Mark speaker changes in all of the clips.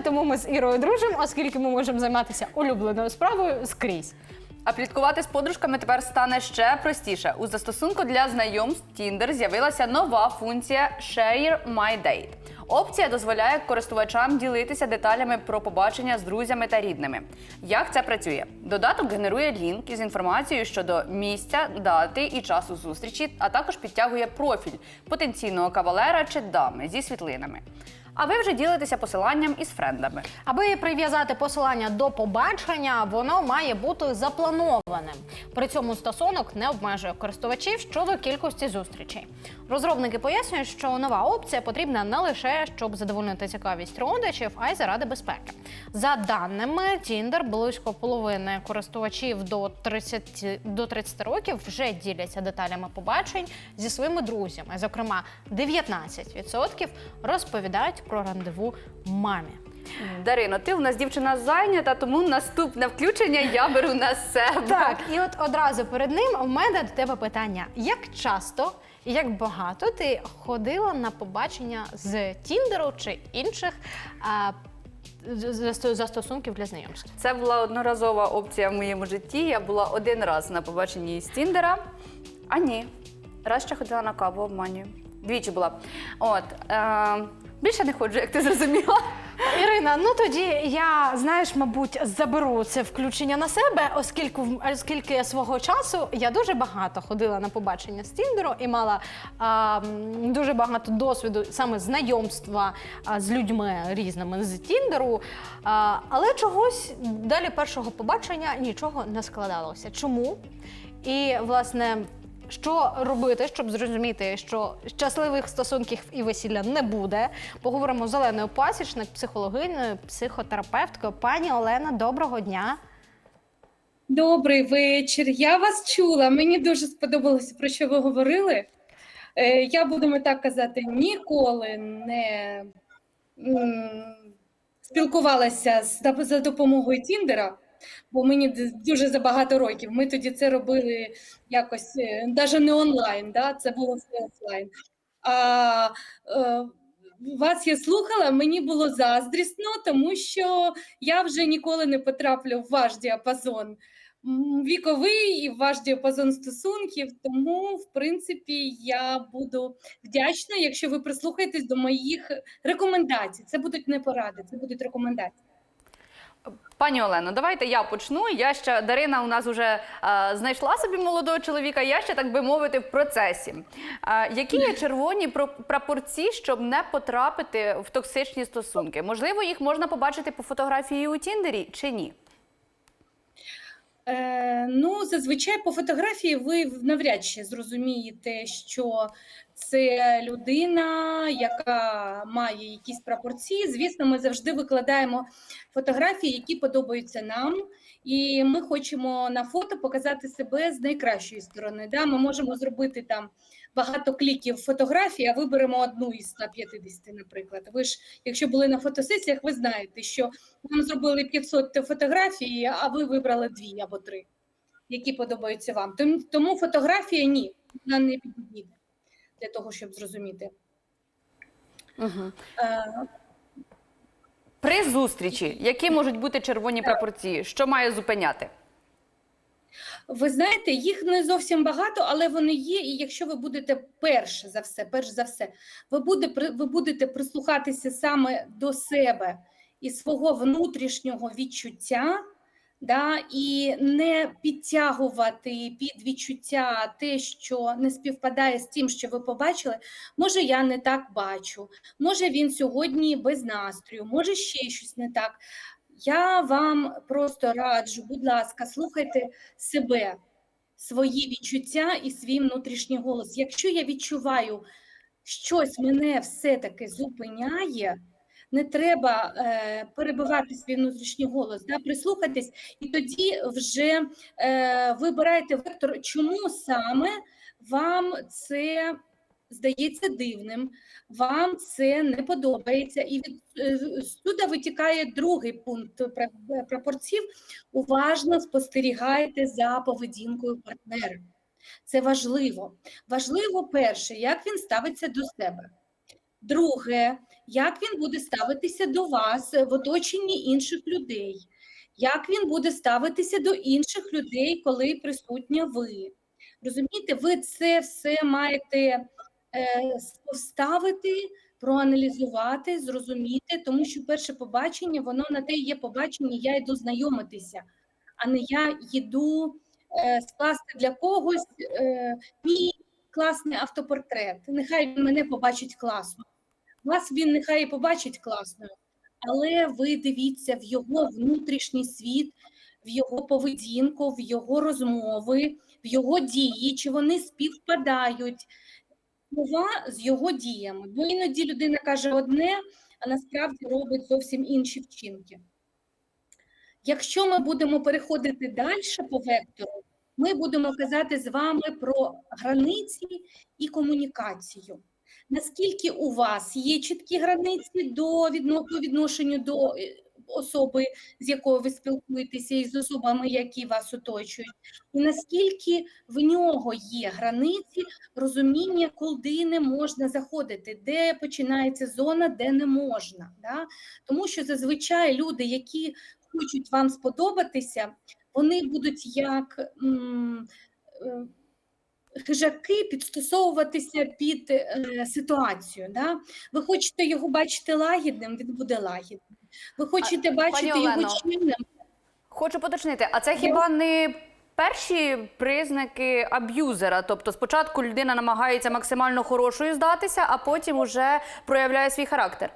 Speaker 1: Тому ми з Ірою дружимо, оскільки ми можемо займатися улюбленою справою скрізь.
Speaker 2: А пліткувати з подружками тепер стане ще простіше. У застосунку для знайомств Tinder з'явилася нова функція Share My Date. Опція дозволяє користувачам ділитися деталями про побачення з друзями та рідними. Як це працює? Додаток генерує лінк із інформацією щодо місця, дати і часу зустрічі, а також підтягує профіль потенційного кавалера чи дами зі світлинами. А ви вже ділитеся посиланням із френдами.
Speaker 1: Аби прив'язати посилання до побачення, воно має бути запланованим. При цьому стосунок не обмежує користувачів щодо кількості зустрічей. Розробники пояснюють, що нова опція потрібна не лише щоб задовольнити цікавість родичів, а й заради безпеки. За даними Tinder, близько половини користувачів до 30, до 30 років вже діляться деталями побачень зі своїми друзями. Зокрема, 19% розповідають про рандеву мамі.
Speaker 2: Дарино, ти у нас дівчина зайнята, тому наступне включення я беру на себе.
Speaker 1: Так, і от одразу перед ним у мене до тебе питання: як часто і як багато ти ходила на побачення з Тіндеру чи інших а, застосунків для знайомств?
Speaker 2: Це була одноразова опція в моєму житті. Я була один раз на побаченні з Тіндера. А ні. Раз ще ходила на каву, обманюю. Двічі була. От. Е, більше не ходжу, як ти зрозуміла.
Speaker 1: Ірина, ну тоді я знаєш, мабуть, заберу це включення на себе, оскільки оскільки свого часу я дуже багато ходила на побачення з Тіндеру і мала а, дуже багато досвіду саме знайомства а, з людьми різними з Тіндеру. А, але чогось далі першого побачення нічого не складалося. Чому? І власне. Що робити, щоб зрозуміти, що щасливих стосунків і весілля не буде? Поговоримо з Оленою Пасічник, психологиною, психотерапевткою. Пані Олена, доброго дня.
Speaker 3: Добрий вечір. Я вас чула. Мені дуже сподобалося, про що ви говорили. Е, Я будемо так казати, ніколи не спілкувалася за допомогою Тіндера, бо мені дуже забагато років. Ми тоді це робили якось, навіть не онлайн, да? це було все офлайн. А е, вас я слухала, мені було заздрісно, тому що я вже ніколи не потраплю в ваш діапазон віковий і в ваш діапазон стосунків. Тому, в принципі, я буду вдячна, якщо ви прислухаєтесь до моїх рекомендацій. Це будуть не поради, це будуть рекомендації.
Speaker 2: Пані Олено, давайте я почну. Я ще Дарина у нас вже е, знайшла собі молодого чоловіка. Я ще так би мовити в процесі. Е, які є червоні прапорці, щоб не потрапити в токсичні стосунки? Можливо, їх можна побачити по фотографії у Тіндері чи ні?
Speaker 3: Е, ну, зазвичай по фотографії ви навряд чи зрозумієте, що це людина, яка має якісь пропорції. Звісно, ми завжди викладаємо фотографії, які подобаються нам, і ми хочемо на фото показати себе з найкращої сторони. Да? Ми можемо зробити там багато кліків фотографій, а виберемо одну із 150, наприклад. Ви ж, якщо були на фотосесіях, ви знаєте, що вам зробили 500 фотографій, а ви вибрали дві або три, які подобаються вам. Тому, тому фотографія ні, вона не підійде для того, щоб зрозуміти.
Speaker 2: Угу.
Speaker 3: Е,
Speaker 2: При зустрічі, які можуть бути червоні прапорці? Що має зупиняти?
Speaker 3: Ви знаєте, їх не зовсім багато, але вони є. І якщо ви будете перш за все, перш за все, ви буде, ви будете прислухатися саме до себе і свого внутрішнього відчуття, да, і не підтягувати під відчуття те, що не співпадає з тим, що ви побачили. Може, я не так бачу, може він сьогодні без настрою, може ще щось не так. Я вам просто раджу, будь ласка, слухайте себе, свої відчуття і свій внутрішній голос. Якщо я відчуваю, щось мене все-таки зупиняє, не треба е, перебивати свій внутрішній голос, да, прислухайтесь, і тоді вже е, вибираєте вектор, чому саме вам це здається дивним, вам це не подобається, і від е, сюди витікає другий пункт прапорців. Уважно спостерігайте за поведінкою партнера. Це важливо. Важливо перше, як він ставиться до себе. Друге, як він буде ставитися до вас в оточенні інших людей? Як він буде ставитися до інших людей, коли присутня ви? Розумієте, ви це все маєте поставити, проаналізувати, зрозуміти, тому що перше побачення, воно на те є побачення, я йду знайомитися, а не я йду е, скласти для когось е, мій класний автопортрет. Нехай він мене побачить класно. Вас він нехай і побачить класною, але ви дивіться в його внутрішній світ, в його поведінку, в його розмови, в його дії, чи вони співпадають слова з його діями. Бо іноді людина каже одне, а насправді робить зовсім інші вчинки. Якщо ми будемо переходити далі по вектору, ми будемо казати з вами про границі і комунікацію. Наскільки у вас є чіткі границі до відношенню до е, особи, з якою ви спілкуєтеся, і з особами, які вас оточують, і наскільки в нього є границі розуміння, куди не можна заходити, де починається зона, де не можна. Да? Тому що зазвичай люди, які хочуть вам сподобатися, вони будуть як м, е, хижаки підстосовуватися під е, ситуацію. Да? Ви хочете його бачити лагідним, він буде лагідним. Ви хочете бачити його
Speaker 2: Олено,
Speaker 3: чинним,
Speaker 2: Хочу поточнити, а це хіба не перші признаки аб'юзера? Тобто спочатку людина намагається максимально хорошою здатися, а потім уже проявляє свій характер.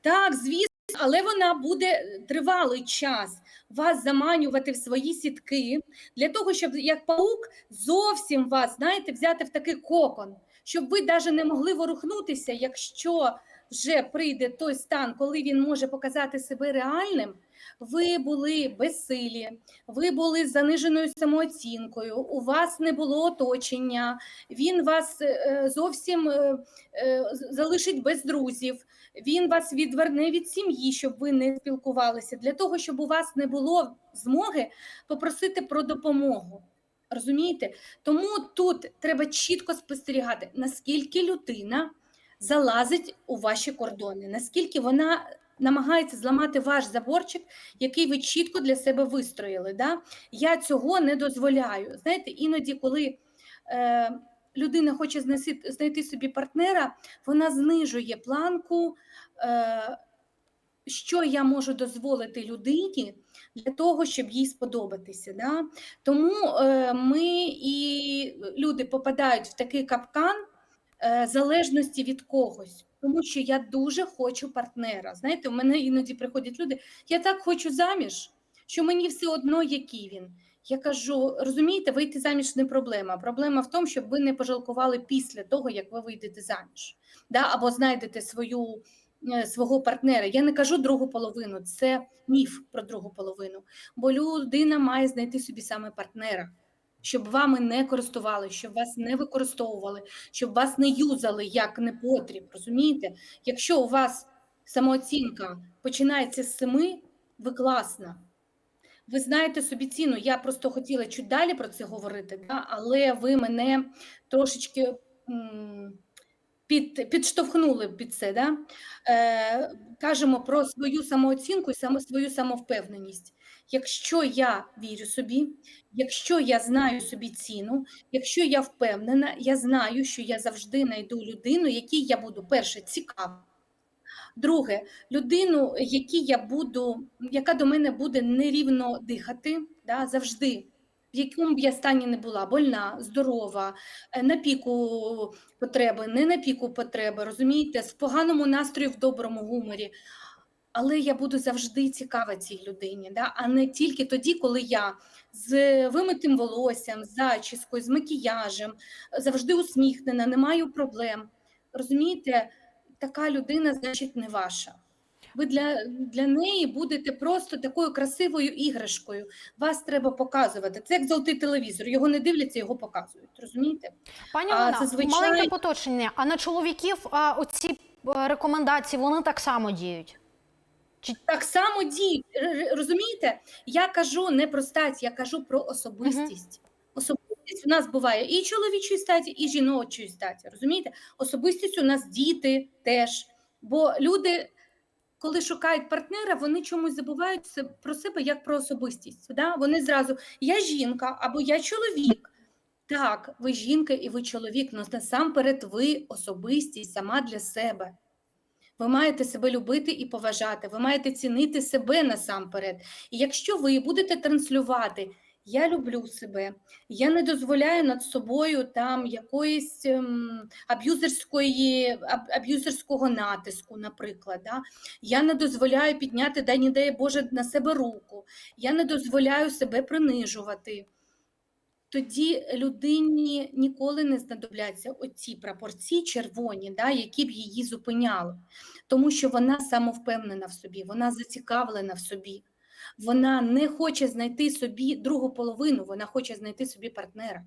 Speaker 3: Так, звісно, але вона буде тривалий час вас заманювати в свої сітки для того, щоб як паук зовсім вас, знаєте, взяти в такий кокон, щоб ви навіть не могли ворухнутися, якщо вже прийде той стан, коли він може показати себе реальним. Ви були безсилі, ви були з заниженою самооцінкою, у вас не було оточення, він вас е, зовсім е, е, залишить без друзів, він вас відверне від сім'ї, щоб ви не спілкувалися, для того, щоб у вас не було змоги попросити про допомогу. Розумієте? Тому тут треба чітко спостерігати, наскільки людина залазить у ваші кордони, наскільки вона намагається зламати ваш заборчик, який ви чітко для себе вистроїли. Да? Я цього не дозволяю. Знаєте, іноді, коли е, людина хоче знайти, знайти собі партнера, вона знижує планку, е, що я можу дозволити людині для того, щоб їй сподобатися. Да? Тому е, ми і люди попадають в такий капкан залежності від когось. Тому що я дуже хочу партнера. Знаєте, у мене іноді приходять люди, я так хочу заміж, що мені все одно, який він. Я кажу, розумієте, вийти заміж не проблема. Проблема в тому, щоб ви не пожалкували після того, як ви вийдете заміж, да? або знайдете свою, е, свого партнера. Я не кажу другу половину, це міф про другу половину. Бо людина має знайти собі саме партнера, щоб вами не користували, щоб вас не використовували, щоб вас не юзали як непотріб. Розумієте? Якщо у вас самооцінка починається з семи, ви класна. Ви знаєте собі ціну. Я просто хотіла чуть далі про це говорити, да? але ви мене трошечки під, підштовхнули під це. Да? Е, кажемо про свою самооцінку і свою самовпевненість. Якщо я вірю собі, якщо я знаю собі ціну, якщо я впевнена, я знаю, що я завжди знайду людину, якій я буду перше цікава. Друге, людину, якій я буду, яка до мене буде нерівно дихати, да, завжди, в якому б я стані не була, больна, здорова, е, на піку потреби, не на піку потреби, розумієте, з поганому настрою в доброму гуморі. Але я буду завжди цікава цій людині, да? а не тільки тоді, коли я з вимитим волоссям, з зачіскою, з макіяжем, завжди усміхнена, не маю проблем. Розумієте, така людина, значить, не ваша. Ви для, для неї будете просто такою красивою іграшкою. Вас треба показувати. Це як золотий телевізор. Його не дивляться, його показують. Розумієте?
Speaker 1: Пані
Speaker 3: А, зазвичай-
Speaker 1: маленьке поточнення. А на чоловіків а, оці е, рекомендації вони так само діють.
Speaker 3: Так само діють. Розумієте? Я кажу не про стать, я кажу про особистість. Особистість. особистість у нас буває і чоловічої статі, і жіночої статі. Розумієте? Особистість у нас діти теж. Бо люди, коли шукають партнера, вони чомусь забувають про себе як про особистість. Да? Вони зразу я жінка або я чоловік. Так, ви жінка і ви чоловік, але насамперед ви особистість сама для себе. Ви маєте себе любити і поважати, ви маєте цінити себе насамперед. І якщо ви будете транслювати Я люблю себе, я не дозволяю над собою там якоїсь ем, аб'юзерської, аб- аб'юзерського натиску, наприклад. Да? Я не дозволяю підняти, дай не дай Боже, на себе руку, я не дозволяю себе принижувати. Тоді людині ніколи не знадобляться оці прапорці червоні, да, які б її зупиняли, тому що вона самовпевнена в собі, вона зацікавлена в собі. Вона не хоче знайти собі другу половину, вона хоче знайти собі партнера.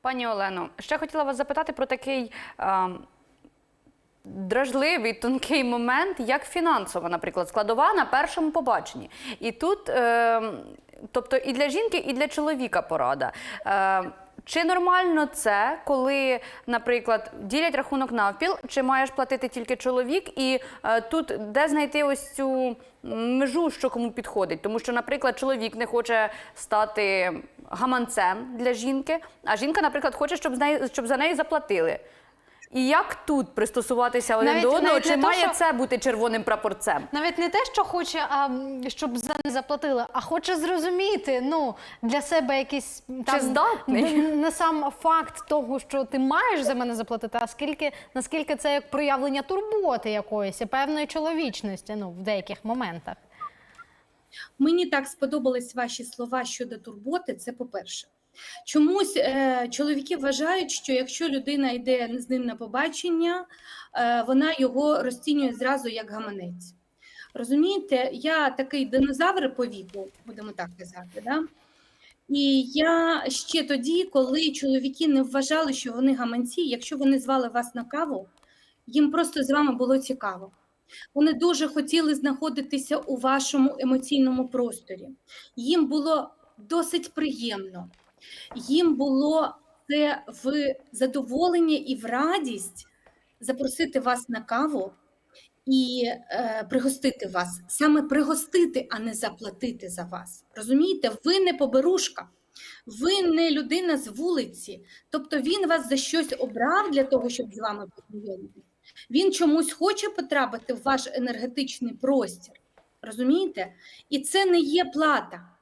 Speaker 2: Пані Олено, ще хотіла вас запитати про такий а, дражливий, тонкий момент, як фінансова, наприклад, складова на першому побаченні. І тут, е, тобто і для жінки, і для чоловіка порада. Е, чи нормально це, коли, наприклад, ділять рахунок навпіл, чи маєш платити тільки чоловік, і е, тут де знайти ось цю межу, що кому підходить? Тому що, наприклад, чоловік не хоче стати гаманцем для жінки, а жінка, наприклад, хоче, щоб, з неї, щоб за неї заплатили. І як тут пристосуватися один
Speaker 1: Навіть-
Speaker 2: до одного?
Speaker 1: навіть
Speaker 2: Чи
Speaker 1: не то,
Speaker 2: має
Speaker 1: що-
Speaker 2: це бути червоним прапорцем?
Speaker 1: Навіть не те, що хоче, а щоб за не заплатили, а хоче зрозуміти ну, для себе якийсь там,
Speaker 2: здатний?
Speaker 1: не сам факт того, що ти маєш за мене заплатити, а скільки наскільки це як проявлення турботи якоїсь і певної чоловічності ну, в деяких моментах.
Speaker 3: Мені так сподобались ваші слова щодо турботи. Це по-перше. Чомусь е, чоловіки вважають, що якщо людина йде з ним на побачення, е, вона його розцінює зразу як гаманець. Розумієте, я такий динозавр по віку, будемо так казати. Да? І я ще тоді, коли чоловіки не вважали, що вони гаманці, якщо вони звали вас на каву, їм просто з вами було цікаво. Вони дуже хотіли знаходитися у вашому емоційному просторі. Їм було досить приємно. Їм було це в задоволення і в радість запросити вас на каву і е, пригостити вас. Саме пригостити, а не заплатити за вас. Розумієте, ви не поберушка, ви не людина з вулиці. Тобто він вас за щось обрав для того, щоб з вами познайомитися. Він чомусь хоче потрапити в ваш енергетичний простір. Розумієте? І це не є плата.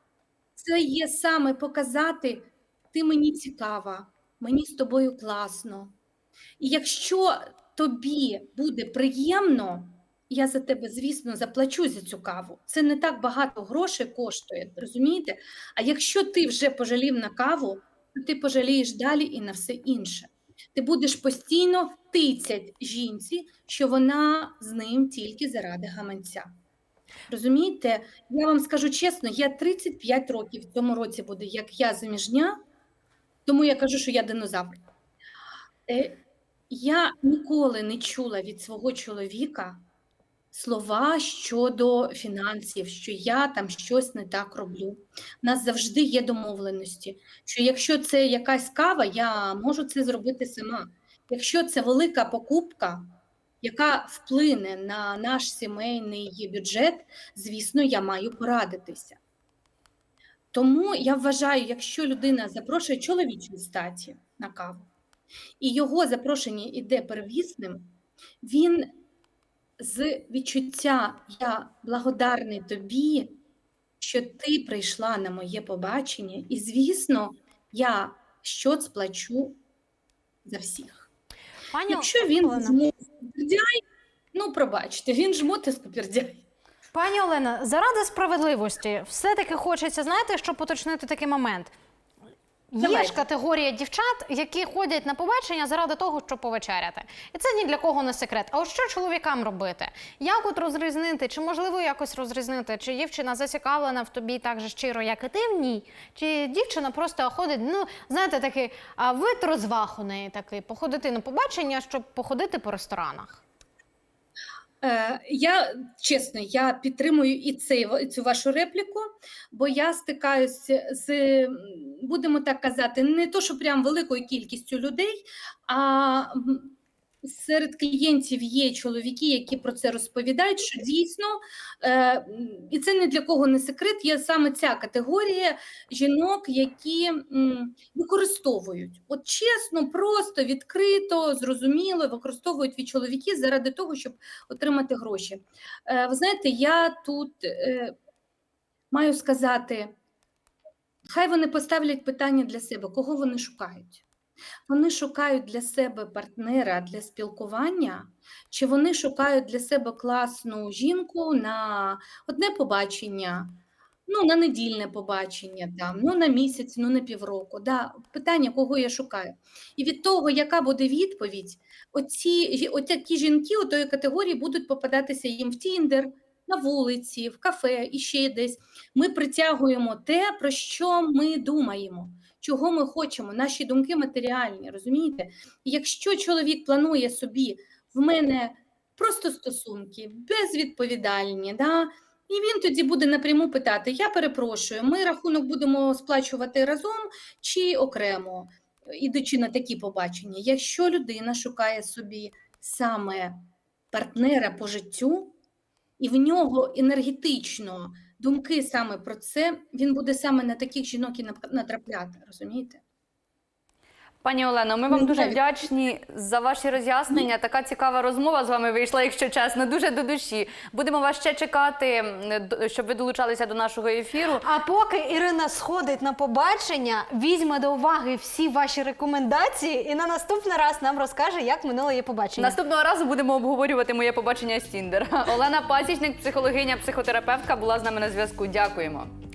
Speaker 3: Це є саме показати, ти мені цікава, мені з тобою класно. І якщо тобі буде приємно, я за тебе, звісно, заплачу за цю каву. Це не так багато грошей коштує, розумієте? А якщо ти вже пожалів на каву, то ти пожалієш далі і на все інше. Ти будеш постійно тицять жінці, що вона з ним тільки заради гаманця. Розумієте, я вам скажу чесно, я 35 років в цьому році буде, як я заміжня, тому я кажу, що я динозавр. Е, Я ніколи не чула від свого чоловіка слова щодо фінансів, що я там щось не так роблю. У нас завжди є домовленості, що якщо це якась кава, я можу це зробити сама. Якщо це велика покупка, яка вплине на наш сімейний бюджет, звісно, я маю порадитися. Тому я вважаю, якщо людина запрошує чоловічої статі на каву, і його запрошення іде первісним, він з відчуття Я благодарний тобі, що ти прийшла на моє побачення, і, звісно, я щось плачу за всіх.
Speaker 1: Пані
Speaker 3: Якщо він
Speaker 1: Олена.
Speaker 3: ну пробачте, він жмот і скупердяй.
Speaker 1: Пані Олена, заради справедливості, все-таки хочеться, знаєте, щоб уточнити такий момент. Є ж категорія дівчат, які ходять на побачення заради того, щоб повечеряти. І це ні для кого не секрет. А от що чоловікам робити? Як от розрізнити, чи можливо якось розрізнити, чи дівчина зацікавлена в тобі так же щиро, як і ти в ній, чи дівчина просто ходить, ну, знаєте, такий вид розваг у неї такий, походити на побачення, щоб походити по ресторанах.
Speaker 3: Е, Я чесно, я підтримую і цей і цю вашу репліку, бо я стикаюся з, будемо так казати, не то, що прям великою кількістю людей, а серед клієнтів є чоловіки, які про це розповідають, що дійсно, е, і це не для кого не секрет, є саме ця категорія жінок, які м, використовують. От чесно, просто, відкрито, зрозуміло, використовують від чоловіків заради того, щоб отримати гроші. Е, Ви знаєте, я тут е, маю сказати, хай вони поставлять питання для себе, кого вони шукають. Вони шукають для себе партнера для спілкування, чи вони шукають для себе класну жінку на одне побачення, ну, на недільне побачення, там, ну, на місяць, ну, на півроку. Да. Питання, кого я шукаю. І від того, яка буде відповідь, оці, отакі жінки у тої категорії будуть попадатися їм в Тіндер, на вулиці, в кафе і ще десь. Ми притягуємо те, про що ми думаємо, чого ми хочемо. Наші думки матеріальні, розумієте? Якщо чоловік планує собі в мене просто стосунки, безвідповідальні, да, і він тоді буде напряму питати: Я перепрошую, ми рахунок будемо сплачувати разом чи окремо, ідучи на такі побачення. Якщо людина шукає собі саме партнера по життю, і в нього енергетично думки саме про це, він буде саме на таких жінок і натрапляти, розумієте?
Speaker 2: Пані Олено, ми вам
Speaker 3: Ну,
Speaker 2: дуже вдячні за ваші роз'яснення. Така цікава розмова з вами вийшла, якщо чесно, дуже до душі. Будемо вас ще чекати, щоб ви долучалися до нашого ефіру.
Speaker 1: А поки Ірина сходить на побачення, візьме до уваги всі ваші рекомендації і на наступний раз нам розкаже, як минуло її побачення.
Speaker 2: Наступного разу будемо обговорювати моє побачення з Тіндер. Олена Пасічник, психологиня, психотерапевтка, була з нами на зв'язку. Дякуємо.